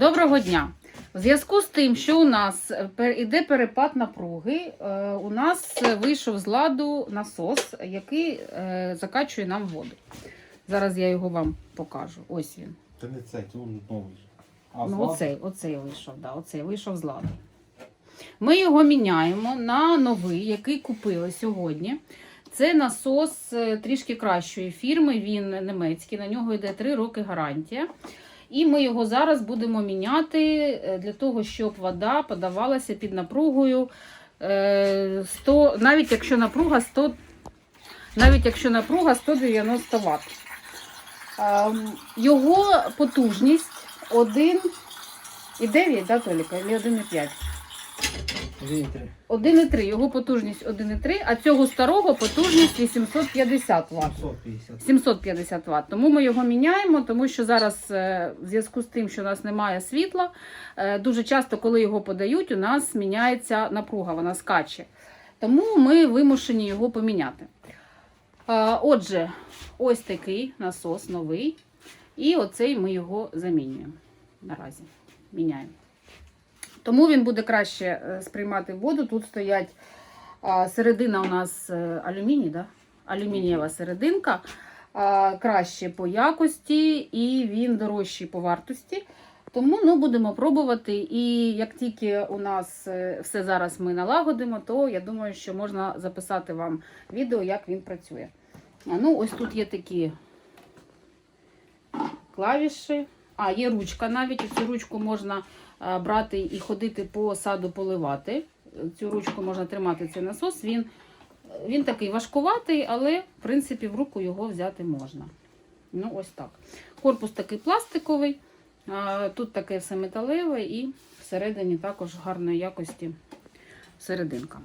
Доброго дня! У зв'язку з тим, що у нас пер- іде перепад напруги, е, у нас вийшов з ладу насос, який е, закачує нам воду. Зараз я його вам покажу. Ось він. Це не цей, це новий. А ну, оцей, оцей вийшов, да, оцей вийшов з ладу. Ми його міняємо на новий, який купили сьогодні. Це насос е, трішки кращої фірми, він немецький, на нього йде 3 роки гарантія. І ми його зараз будемо міняти е, для того, щоб вода подавалася під напругою е, 100, навіть якщо напруга 100, навіть якщо напруга 190 Вт. Ем, Його потужність 1,9, да, Толіка, 1,5? Вітри. 1,3. Його потужність 1,3, а цього старого потужність 850 Вт. 750. 750 Вт. Тому ми його міняємо, тому що зараз, е, в зв'язку з тим, що у нас немає світла, е, дуже часто, коли його подають, у нас міняється напруга, вона скаче. Тому ми вимушені його поміняти. Е, Отже, ось такий насос новий. І оцей ми його замінюємо. Наразі міняємо. Тому він буде краще е, сприймати воду. Тут стоять середина у нас е, алюміній, да? алюмінієва серединка. Краще по якості і він дорожчий по вартості. Тому ну, будемо пробувати. І як тільки у нас е, все зараз ми налагодимо, то я думаю, що можна записати вам відео, як він працює. Ну, ось тут є такі клавіші. А, є ручка навіть. Цю ручку можна брати і ходити по саду поливати. Цю ручку можна тримати цей насос. Він, він такий важкуватий, але в принципі в руку його взяти можна. Ну, ось так. Корпус такий пластиковий, тут таке все металеве і всередині також гарної якості серединка.